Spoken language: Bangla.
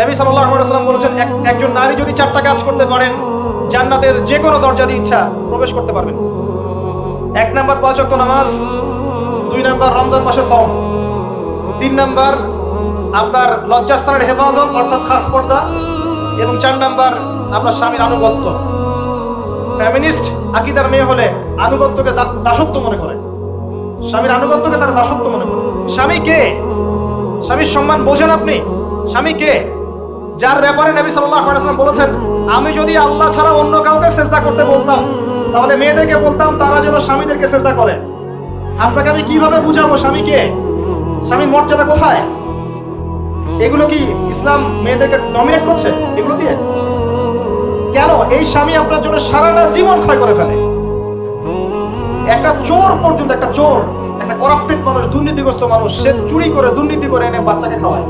নবী সাল্লাল্লাহু আলাইহি ওয়াসাল্লাম বলেছেন, এক- একজন নারী যদি চারটা কাজ করতে পারেন, জান্নাতের যে কোনো দরজা দিয়ে ইচ্ছা প্রবেশ করতে পারবেন। এক নাম্বার পাঁচ ওয়াক্ত নামাজ, দুই নাম্বার রমজান মাসে সওম তিন নাম্বার আপনার লজ্জাস্থানের হেফাজত, অর্থাৎ খাস পর্দা, এবং চার নাম্বার আপনার স্বামীর আনুগত্য। ফ্যামিনিস্ট আকিদার মেয়ে হলে আনুগত্যকে দাসত্ব মনে করে। স্বামীর আনুগত্যকে তারা দাসত্ব মনে করে। স্বামী কে? স্বামীর সম্মান বোঝেন আপনি। স্বামী কে? যার ব্যাপারে নবী ওয়াসাল্লাম বলেছেন, আমি যদি আল্লাহ ছাড়া অন্য কাউকে চেষ্টা করতে বলতাম, তাহলে মেয়েদেরকে বলতাম, তারা যেন স্বামীদেরকে চেষ্টা করে। আপনাকে আমি কীভাবে বুঝাবো স্বামীকে স্বামীর মর্যাদা কোথায়? এগুলো কি ইসলাম মেয়েদেরকে ডমিনেট করছে? এগুলো দিয়ে? কেন? এই স্বামী আপনার জন্য সারাটা জীবন ক্ষয় করে ফেলে। একটা চোর পর্যন্ত, একটা চোর, একটা করাপ্টেড মানুষ, দুর্নীতিগ্রস্ত মানুষ, সে চুরি করে, দুর্নীতি করে এনে বাচ্চাকে খাওয়ায়।